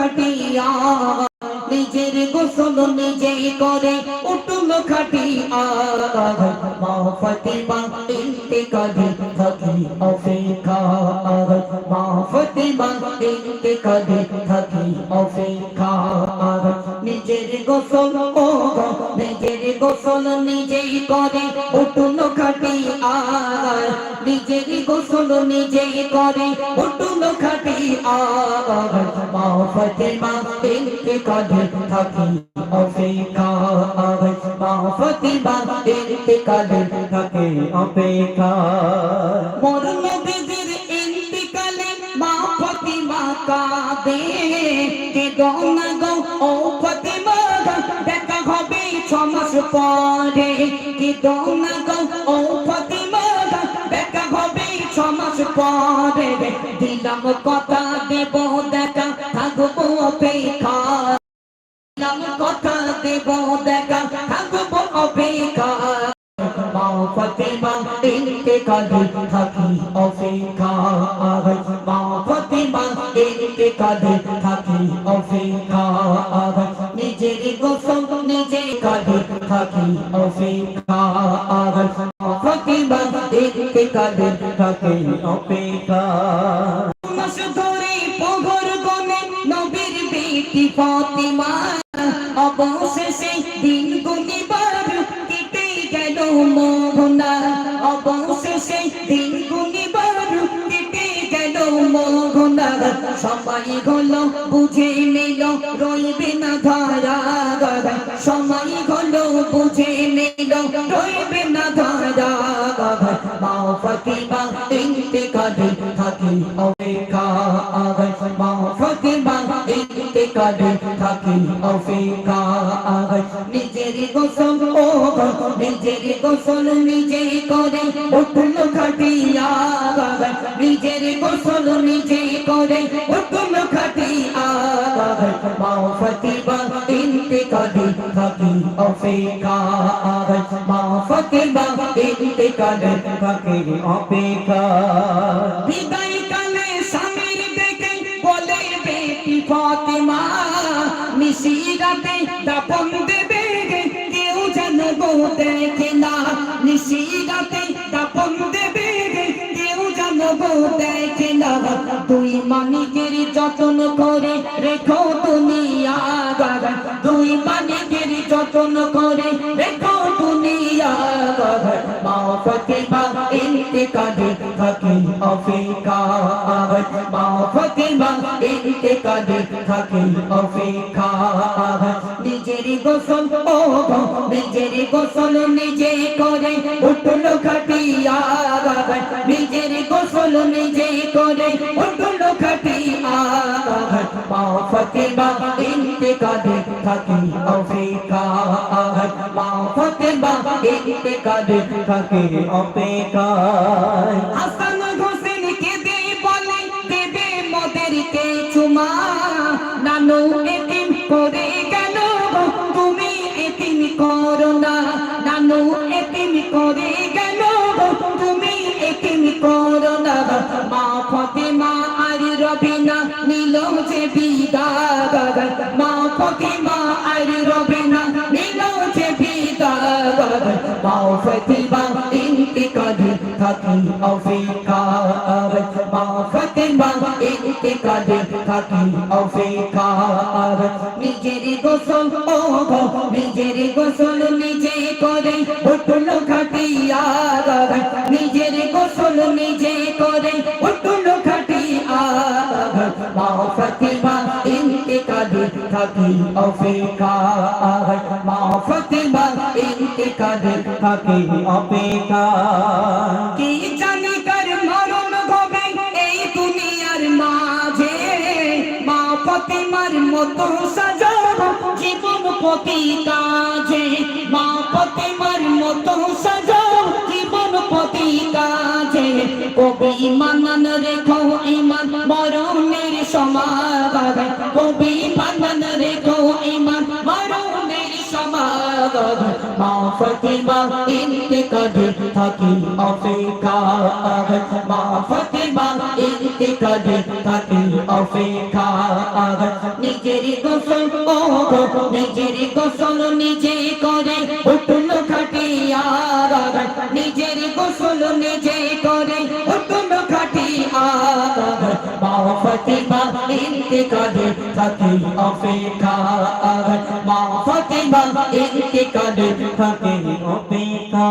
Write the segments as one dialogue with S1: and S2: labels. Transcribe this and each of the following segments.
S1: খাটিয়া, নিজের গোসল নিজে করে উঠল খাটিয়া। মা ফতিমা ইন্তেকালে থাকি অপেক্ষা। নিজের গোসল নিজের গোসল নিজেই করে উঠল খাটিয়া। নিজের গোসল নিজেই করে। উঠল কাঁদে। কে গনা গো, ও ফতিমা, দেখা হবে ছমাস পরে। কে গনা গো, ও পরে দিলাম কথা দেব দেখা, থাকব অপেক্ষা। দিলাম কথা দেব দেখা, থাকব অপেক্ষা। মা ফতিমা, ইন্তেকালে থাকি অপেক্ষা। মা ফতিমা, ইন্তেকালে থাকি অপেক্ষা। নিজের গোসল নিজে কালে থাকি অপেক্ষা ফতিমা ইন্তেকালে থাকি অপেক্ষা সবাই হলো রইবে না ধারা মা ফতিমা ইন্তেকালে থাকি অপেক্ষা মা ফতিমা ইন্তেকালে থাকি অপেক্ষা নিজের গোসল ও নিজের গোসল নিজে করে, উঠল খাটিয়া নিজের গোসল নিজে করে, উঠল খাটিয়া মা ফতিমা ইন্তেকালে থাকি অপেক্ষা মা ফতিমা ইন্তেকালে থাকি অপেক্ষা বিদায় কালে স্বামীর দেখে বলে কেউ যেন দেখে না নিশিরাতে না দুই মানিকের যতন করে রেখো দুনিয়া দুই মানিকের যতন করে রেখো দুনিয়া মা ফতিমা ইন্তেকালে থাকি অপেক্ষা মা ফতিমা ইন্তেকালে থাকি অপেক্ষা। নিজের গোসল ও নিজের গোসল নিজে থাকি অপেক্ষা। মা নানু এতিম করে গেল তুমি এতিম করো না। নানু, এতিম করে গেল তুমি এতিম করো না মা ফতেমা আর রবিনা নীল যে বিদা মা ফতেমা আর রবিনা নীল যে বিদা মা ফতেমা ইন্তিকালে থাকি অপেক্ষা মা ফতেমা ইন্তিকালে থাকি অপেক্ষা নিজের গোসল ও নিজের গোসল নিজে করে উঠল খাটিয়া নিজের গোসল নিজে করে উঠল খাটিয়া মা ফতিমা ইন্তেকালে থাকি অপেক্ষা মা ফতিমা ইন্তেকালে থাকি অপেক্ষা কি মতো সাজাবো জীবন প্রতি কাজে মা ফতিমার মতো সাজাবো জীবন প্রতি কাজে কবি মানন রেখো ইমান, মরণের সমাগত কবি মানন রেখো ইমান, মরণের সমাগত মা ফতিমা ইন্তেকালে থাকি অপেক্ষা মা ফতিমা ইন্তেকালে থাকি অপেক্ষা নিজের গোসল নিজের গোসল নিজে করে উঠল খাটিয়া নিজের গোসল নিজে করে উঠল খাটিয়া মা ফতিমা ইন্তেকালে থাকি অপেক্ষা মা ফতিমা ইন্তেকালে থাকি অপেক্ষা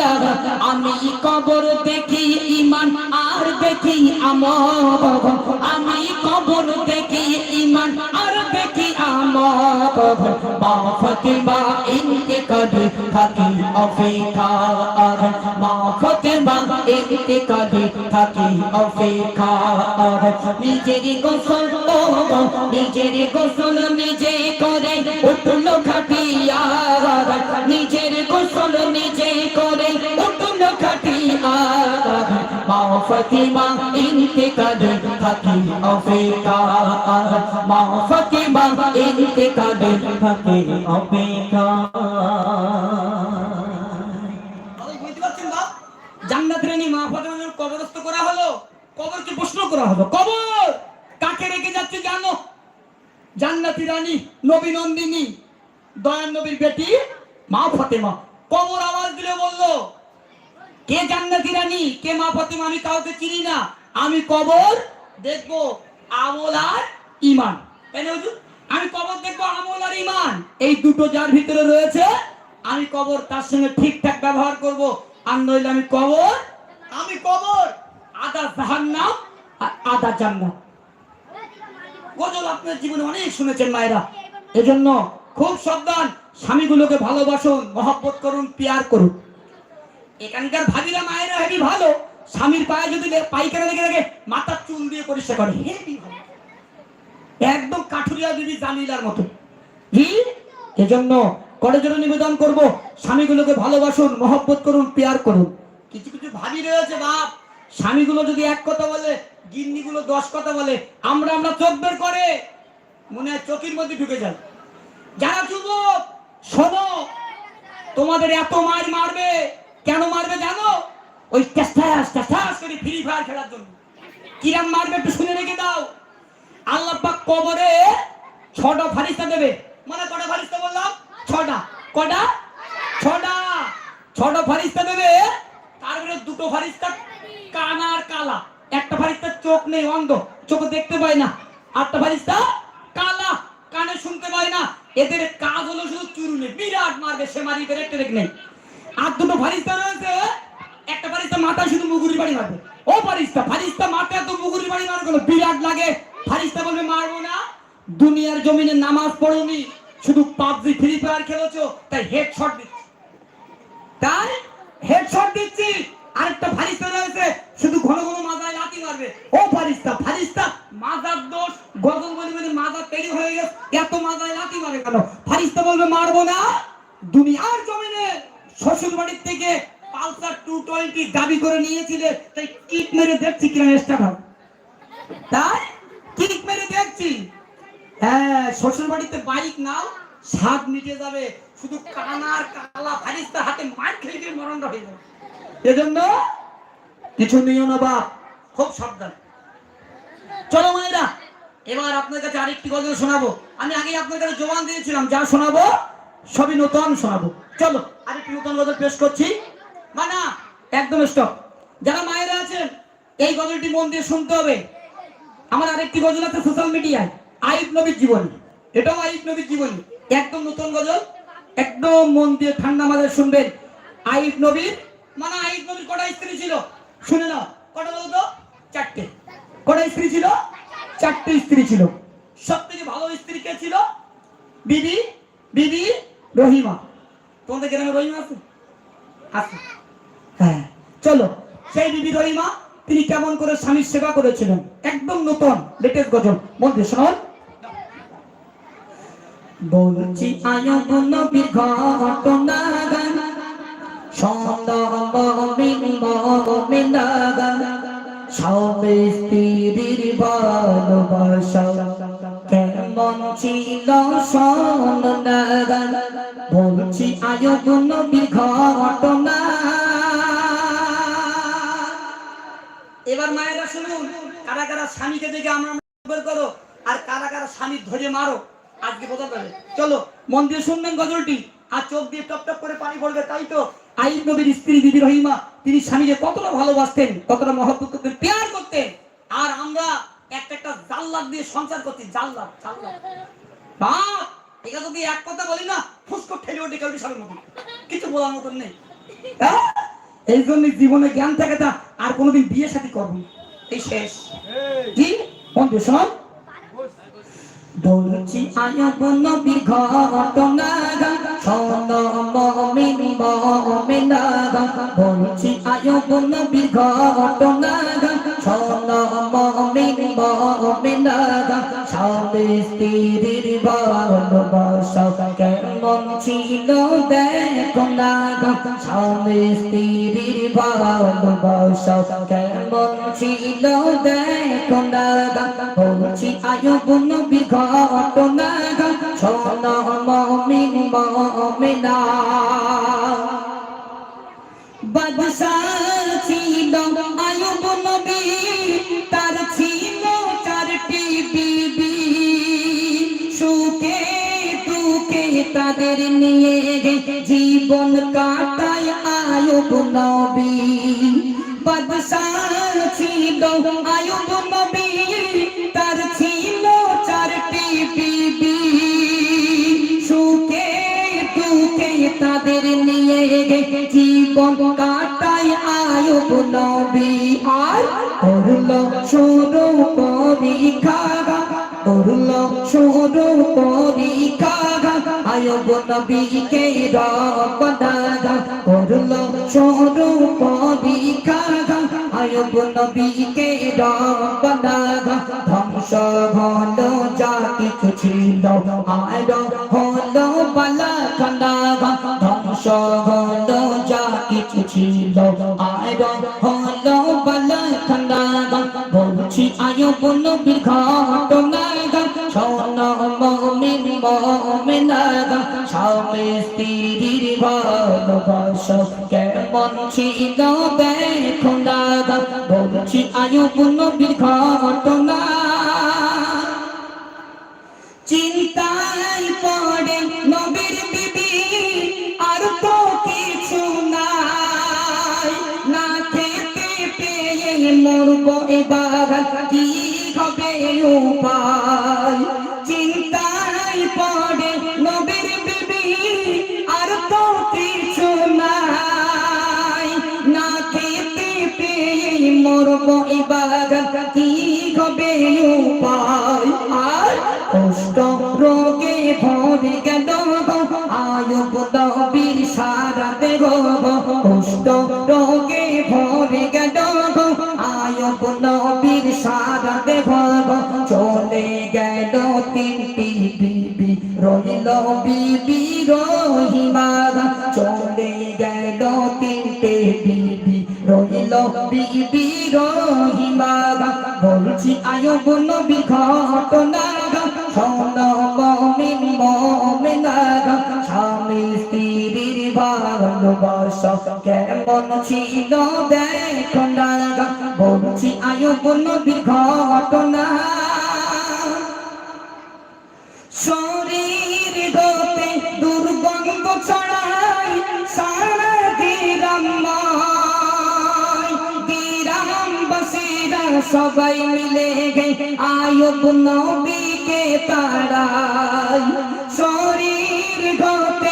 S1: চিনি আমি কবর দেখি ইমান আর দেখি আমল। আমি কবর দেখি ইমান আর দেখি আমল। মা ফতিমা ইন্তেকালে থাকি অপেক্ষা, আর মা ফতিমা ইন্তেকালে থাকি অপেক্ষা, আর নিজের গোসল নিজের গোসল নিজে করে, উঠল খাটিয়া নিজের গোসল নিজে ফতিমা
S2: কবরস্থ করা হলো। কবরকে প্রশ্ন করা হলো। কবর! কাকে রেখে যাচ্ছে জানো? জান্নাতি রানী, নবী নন্দিনী দয়ান নবীর বেটি, মা ফাতেমা। কবর আওয়াজ দিলে বলল কে জান্নাতি রানী, কে মা ফাতেমা, আমি কাউকে চিনি না। আমি কবর দেখব, আমল আর ইমান তাই না? আমি কবর দেখব, আমল আর ইমান এই দুটো যার ভিতরে রয়েছে, আমি কবর তার সঙ্গে ঠিকঠাক ব্যবহার করব, আর নইলে আমি কবর আমি কবর, আদা জাহান্নাম আর আদা জান্নাত। গজল আপনার জীবনে অনেক শুনেছেন মায়েরা। এজন্য খুব সাবধান, স্বামীগুলোকে ভালোবাসুন, মহব্বত করুন, পিয়ার করুন। এখানকার ভাবিরা, মায়েরা হেবি ভালো। স্বামীর পায়ে যদি পাইকারা লেগে থাকে, মাথার চুল দিয়ে পরিষ্কার করে। হেবি ভালো। একদম কাঠুরিয়া দিদি জামিলার মতো। কি? এজন্য করে জন্য নিবেদন করব, স্বামীগুলোকে ভালোবাসুন, মহব্বত করুন, পেয়ার করুন। কিছু কিছু ভাবি রয়েছে, বাপ। স্বামীগুলো যদি এক কথা বলে, গিন্নিগুলো দশ কথা বলে, আমরা আমরা চোখ বের করে, মনে হয় চোখের মধ্যে ঢুকে যায় যারা যুবক, শোনো, তোমাদের এত মার মারবে। কেন মারবে জানো? ওই করে ফ্রি ফায়ার খেলার জন্য। কিরাম মারবে একটু শুনে রেখে দাও। আল্লাহ পাক কবরে ছটা ফারিস্তা দেবে। মানে কটা ফারিস্তা বললাম? ছটা। কটা? ছটা। ছটা ফারিস্তা দেবে। তার ভিতরে দুটো ফারিস্তা কানা আর কালা। একটা ফারিস্তার চোখ নেই, অন্ধ। চোখ দেখতে পায় না। আটটা ফারিস্তা কালা। কানে শুনতে পায় না। এদের কাজ হলো শুধু চুরুনে বিরাট মারবে সে মারি করে একটা নেই। আর দুটো ফারিস্তা রয়েছে। একটা ফারিস্তা মাথা শুধু মুগুরি বাড়ি মারবে। ও ফারিস্তা ফারিস্তা মাথায় তো মুগুরি বাড়ি মারবে কোনো বিরাট লাগে। ফারিস্তা বলবে, মারবো না। দুনিয়ার জমিনে নামাজ পড়োনি। শুধু পাবজি, ফ্রি ফায়ার খেলেছো, তাই হেডশট দিচ্ছি। তাই হেডশট দিচ্ছি। আরেকটা ফারিস্তা রয়েছে, শুধু ঘন ঘন মাথায় লাথি মারবে। ও ফারিস্তা ফারিস্তা মাজার দোষ, গজল বলি বলি মাজা পেরি হয়ে গেছে। এত মাথায় লাথি মারে কেন? ফারিস্তা বলবে, মারবো না। দুনিয়ার জমিনে শ্বশুর বাড়ির থেকে পালসার টু টোয়েন্টি দাবি করে নিয়েছিলে, তাই কিক মেরে দেখছি কিনা স্টার্ট হবে তাই? কিক মেরে দেখছি? হ্যাঁ শ্বশুর বাইক নাও স্বাদ মিটে যাবে। শুধু কানার কালা ফারিস্তার হাতে মার খেয়ে খেয়ে মরণ হয়ে যাবে। এজন্য কিছু নিও না বাপ, খুব সাবধান। চলো মায়েরা, এবার আপনার কাছে আরেকটি গজল শোনাবো। আমি আগে আপনার কাছে জবান দিয়েছিলাম, যা শোনাবো, সবই নতুন শোনাবো। চলো, আরেকটি নতুন গজল পেশ করছি। মানা, একদম স্টপ যারা মায়েরা আছেন, এই গজলটি মন দিয়ে শুনতে হবে। আমার আরেকটি গজল আছে সোশ্যাল মিডিয়ায় আইব নবীর জীবনী। এটাও আইব নবীর জীবনী। একদম নতুন গজল, একদম মন দিয়ে ঠান্ডা মাথায় শুনবেন। আইব নবীর মানে আইব নবীর কটা স্ত্রী ছিল? শুনে নাও, কটা বলো তো? চারটে। কটা স্ত্রী ছিল? চারটে স্ত্রী ছিল। সব থেকে ভালো স্ত্রী কে ছিল? বিবি বিবি, রহিমা। তোমাদের গ্রামে রহিমা আছে? আছে। হ্যাঁ। চলো, সেই বিবি রহিমা, তিনি কেমন করে স্বামীর সেবা করেছিলেন? একদম নতুন লেটেস্ট গজল। মধ্যে শোনান।
S1: বলছি আয়ব নবীর ঘটনা গান সুন্দর মমিন মমিনাগা স্বামী স্ত্রীর ভালোবাসা, কেমন ছিল সোনাগা বলছি আয়ব নবী ঘটনা।
S2: এবার মায়েরা শুনুন। কারা কারা স্বামীকে দেখে আমরা বের করো, আর কারা কারা স্বামীর ধরে মারো, আজকে বোঝা যাবে চলো মন শুনবেন গজলটি। আর চোখ দিয়ে টপ টপ করে পানি পড়বে, তাই তো? আইব নবীর স্ত্রী বিবি রহিমা, তিনি স্বামীকে কতটা ভালোবাসতেন, কতটা মহব্বত করতেন, প্যার করতেন। আর আমরা একটা একটা জাল্লাদ দিয়ে সংসার করছি, জাল্লাদ জাল্লাদ। বাপ এটা যদি এক কথা বলি না? ফুসকো ঠেলে ওঠে কেউ সবের মতন। কিছু বলার মতন নেই। হ্যাঁ? এই জন্য জীবনে জ্ঞান থাকে তা আর কোনোদিন বিয়ে সাথে করব এই শেষ। কি? বন্ধু শোন।
S1: বলছি আয়ব নবী ঘটনা শোন মমিন মমিনা বলছি আয়ব নবী ঘটনা শোন মমিন মমিনা স্বামী স্ত্রীর ভালোবাসা কেমন ছিল দেখো না স্বামী স্ত্রীর ভালোবাসা কেমন ছিল দেখো না বলছি আয়ব নবী ঘটনা শোন মমিন মমিনা বাদশাহ তাদের নিয়ে জীবন কাটায় আয়ুব নবী। বাদশাহ ছিল আয়ুব নবী, তার ছিল চারটি বিবি। সুখে দুঃখে তাদের নিয়ে জীবন কাটায় আয়ুব নবী। আর করল শুরু পরীক্ষা করল শুরু পরীক্ষা আয়ুব নবীকে রবনা করল শুরু পরীক্ষা আয়ুব নবীকে রবনা ধ্বংস হলো যা কিছু ছিল আর হলো বালা খানা ধ্বংস হলো যা কিছু ছিল আর হলো বলছি আয়ুব নবীর ঘটনা শোন মমিন মমিনা স্বামী স্ত্রীর ভালোবাসা কেমন ছিল দেখো না বলছি আয়ুব নবীর ঘটনা চিন্তায় পড়ে নবীর এবার কি হবে উপায় চিন্তায় পড়ে নবীর বিবি, আর তো কিছু নাই। না খেতে পেয়ে মরব এবার কি হবে উপায় আর কষ্ট রোগে ভরে গেল আয়ব নবীর সারা দেব কষ্ট রোগে ভরে গেল আয়ব নবীর সারা দেব চলে গেল তিনটি বিবি, রইল বিবি রহিমা চলে গেল তিনটে বিবি, রইল বিবি রহিমা বলছি আয়ব নবী ঘটনা শোন মমিন মমিনা স্বামী স্ত্রীর ভালোবাসা কেমন ছিল দেখো নবী ঘটনা শরীর হতে দুর্গন্ধ ছড়াই সারা দিরামাই দিরাম বসিরা সবাই মিলে গে আয়ুব নবীকে তারাই শরীর হতে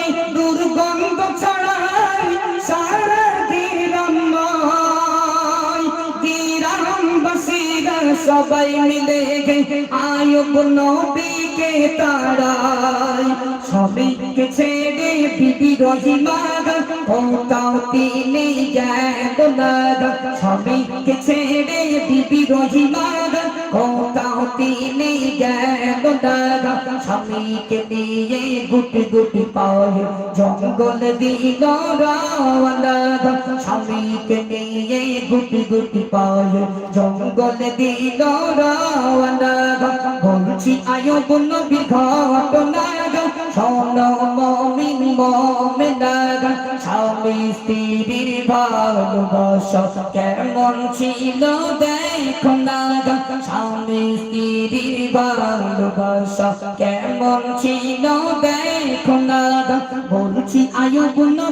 S1: সবাই মিলে গে আয়ুব নবীকে তারাই সবাইকে ছেড়ে বিবি রহিমাগ কোথাও তিনি গেল না সবাইকে ছেড়ে বিবি রহিমাগ কোথাও তিনি গেল দাগা স্বামীকে নিয়ে গুটি গুটি পায়ে জঙ্গল দিল রাওয়ানা স্বামীকে নিয়ে গুটি গুটি পায়ে জঙ্গল দিল রাওয়ানা বলছি আয়ব নবী ঘটনা শোনো মমিন মমিনা স্বামী স্ত্রীর ভালোবাসা কেমন ছিল দেখো না স্বামী স্ত্রীর ভালোবাসা কেমন ছিল দেখো না বলছি আয়ব নবী